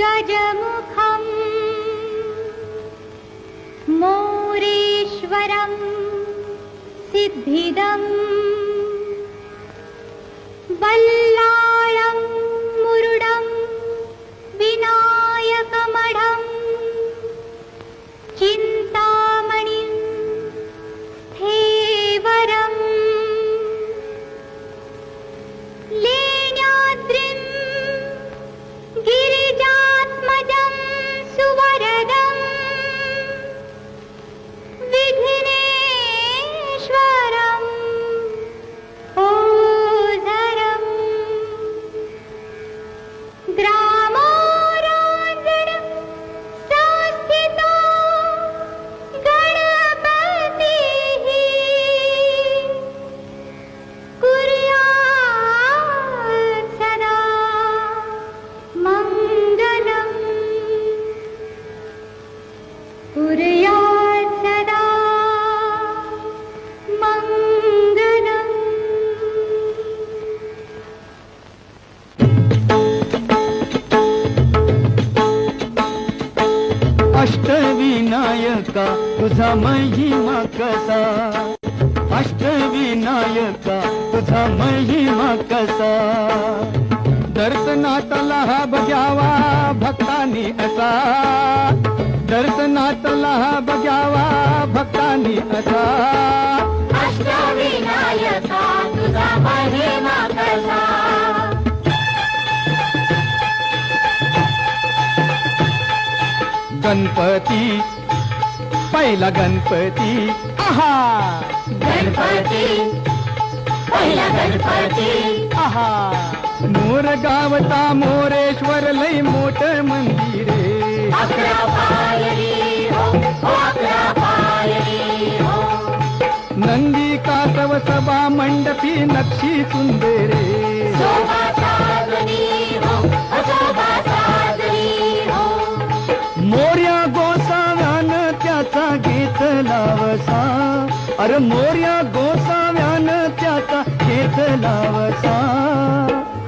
गजमुखम्। मोरेश्वरं सिद्धिदम्। वल्लाळं तुझा महिमा कसा? अष्टविनायका तुझा महिमा कसा? दर्शनातला हा बघावा भक्तानी असा. दर्शनातला हा बघावा भक्तानी असा. अष्टविनायका तुझा महिमा कसा? गणपती पहिला गणपती. आहा. गणपती. पहिला गणपती. आहा. मोर गावता मोरेश्वर लय मोठ मंदिरे हो हो हो. नंदी कासव सभा मंडपी नक्षी सुंदरे अरे मोर्या गोसाव्यान त्याचा घेतला वसा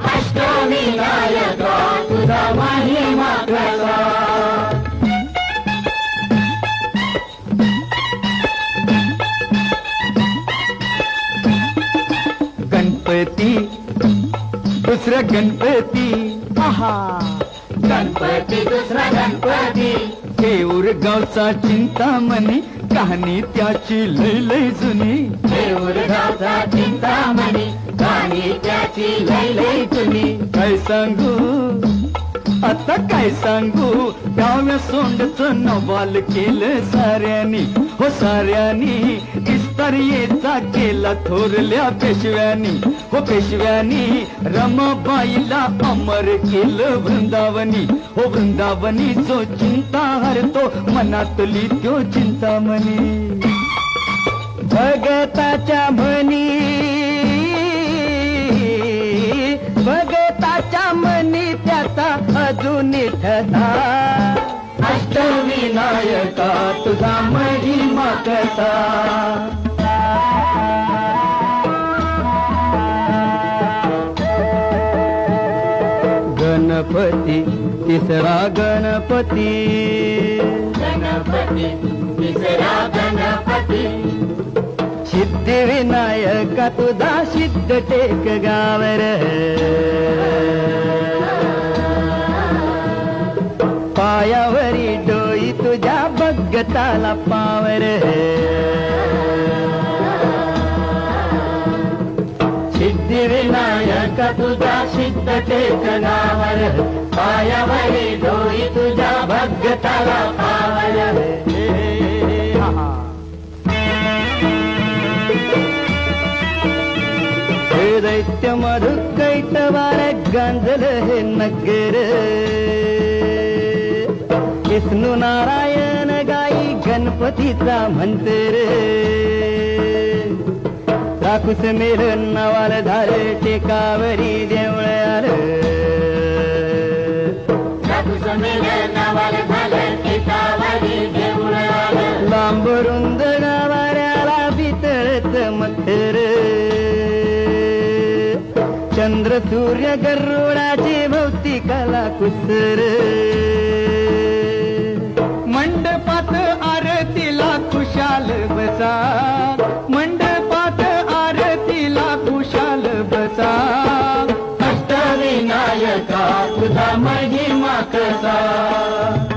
अष्टविनायका तुझा महिमा कसा गणपती दुसरा गणपती. आहा. गणपती दुसरा गणपती. देऊर गावचा चिंतामणी. कहाणी त्याची लय लय जुनी. देऊर गावचा चिंतामणी गाणी त्याची लय लय जुनी. काय सांगू? आता काय सांगू? डाव्या सोंडच नवाल केलं साऱ्यानी. हो साऱ्यानी इस्तरियेचा केला थोरल्या पेशव्यानी. हो पेशव्यानी रमाबाईला अमर केलं वृंदावनी. हो वृंदावनी जो चिंता हरतो मनातली त्यो चिंतामणी. भगताच्या म्हणी भगताच्या मनी त्याचा अजून ठसा अष्टविनायका तुझा महिमा कसा? गणपती तिसरा गणपती. गणपती तिसरा गणपती. सिद्धिविनायका तुझा सिद्ध टेक गावर. पायावरी डोई तुझ्या बघताला पावर. तुझा सिद्ध चेतनावर पायावरी डोळी तुझ्या भगताला पावर हे दैत्य मधु कैतवार गांजल हे नगर. विष्णू नारायण गाई गणपतीचा मंत्र राखूस मेल नवाल धार टेकावरी देवळ आर रुंद चंद्र सूर्य गरुडाची भोवती कला कुसर. मंडपात आरतीला खुशाल बसा. सर्वता अष्टविनायका तुझा महिमा कसा?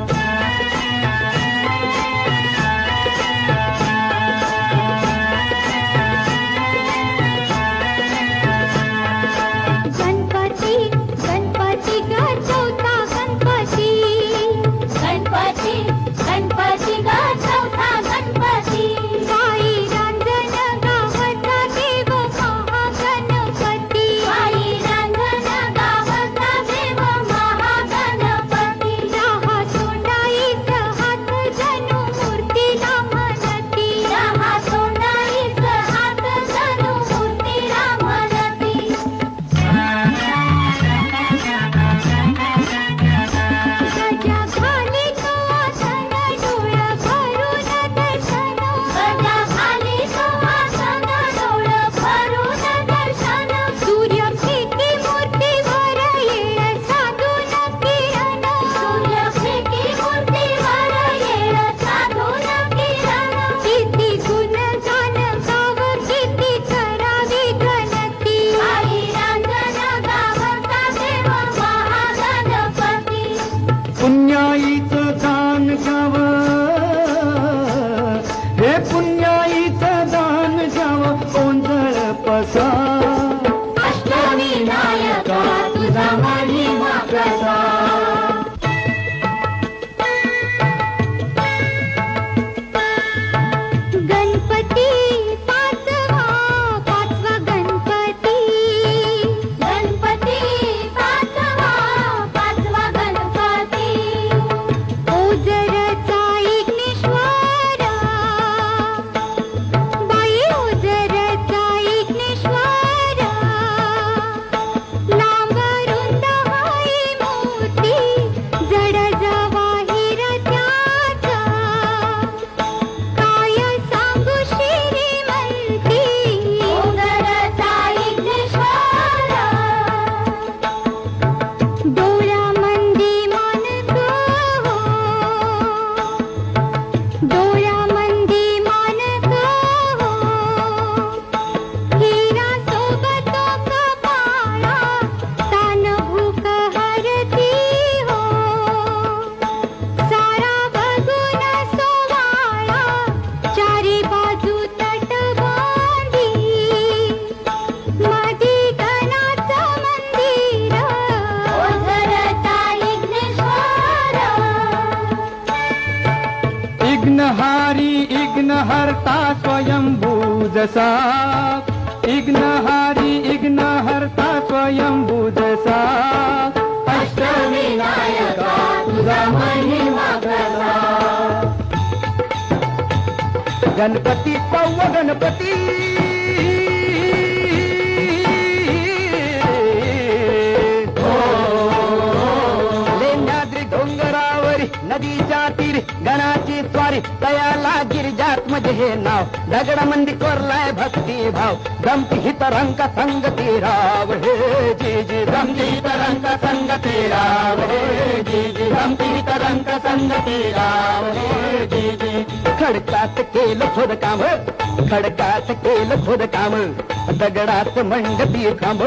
स्वयंभू जसा इग्नहारी इग्नहर्ता स्वयंभू जसा। अष्टमी नायका तुझा महिमा गणपती पौव गणपती। लेंडाद्री डोंगरावरी नदीच्या तीरी। गणाची स्वारी तयाला गिरिजात म्हणजे हे नाव. दगडामंदी कोरलाय भक्ती भाव. दमती हित रंग संगती राव. हे जी जी दमती हित रंग संगती राव. हे जी जी दमती हित रंग संगती राव. हे जी जी. खडकात केलं खोद काम. खडकात केलं खोद काम. दगडात मंडपी खांब.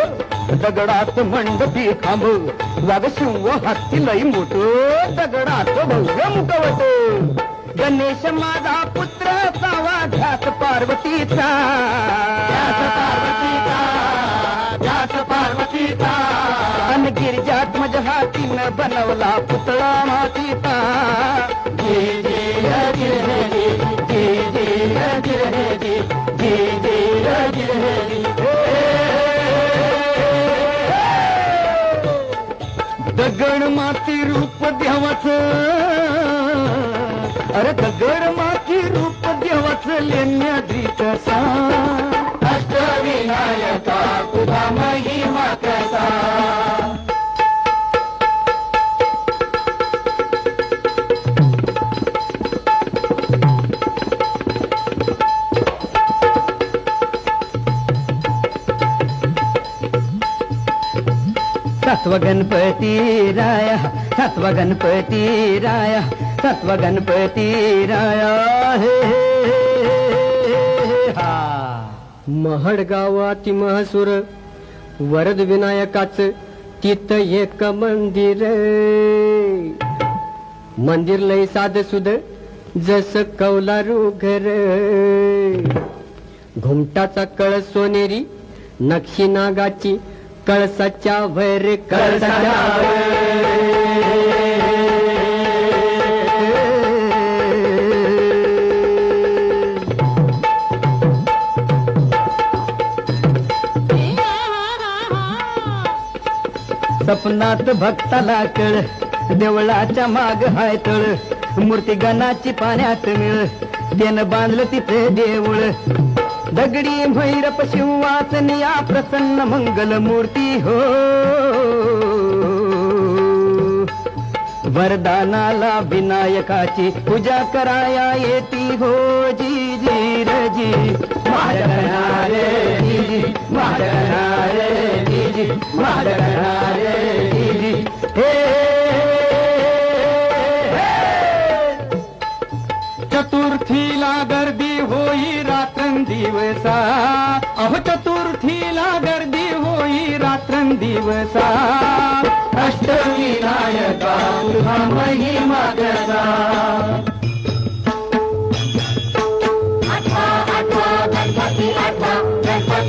दगडात मंडपी खांब. वाघ शिव हत्ती लई मोठ दगडात भव्य मुकवतो गणेश माझा पुत्र सावा ध्यास पार्वतीचा. ध्यास पार्वतीचा ध्यास पार्वतीचा. अन गिरिजात मज हातीनं बनवला पुतळा मातीचा. दगड माती रूप देवाच अरे दगड माती रूप देवाच अष्टविनायका तुझा महिमा कसा? सत्व गणपती राया सत्व गणपती राया सत्व गणपती राया हे हे, हे, हा महड गावाती महसूर वरद विनायकाच तिथ एक मंदिर मंदिर लय साध सुद जस कौलारू घर घुमटाचा कळस सोनेरी नक्षी नागाची कळसाच्या वैर. कळसाच्या सपनात भक्ताला कळ देवळाच्या माग हाय तळ मूर्ती गणाची पाण्यात मिळ त्यानं बांधलं तिथे देऊळ. दगडी भैरप शिववासनिया प्रसन्न मंगल मूर्ती हो. वरदानाला विनायकाची पूजा कराया येती हो जी. जी र जी माझ्या घरारे जी जी माझ्या घरारे जी. माझ्या घरारे जी हे. चतुर्थीला गर्दी होई रात्रंदिवसा. अहो चतुर्थीला गर्दी होई रात्रंदिवसा. अष्टविनायका महिमा गदा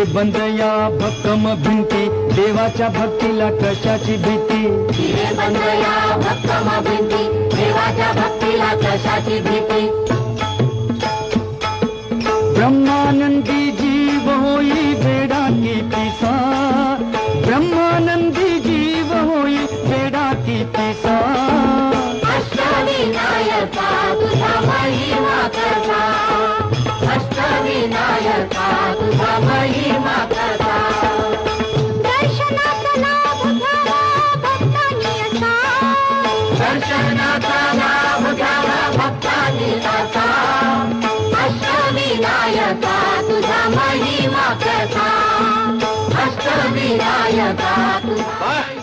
हिरे बंद या भक्कम भिंती देवाच्या भक्तीला कशाची भीती? ब्रह्मानंदी जीव होई अष्टविनायका तुझा महिमा असा अष्टविनायका तुझा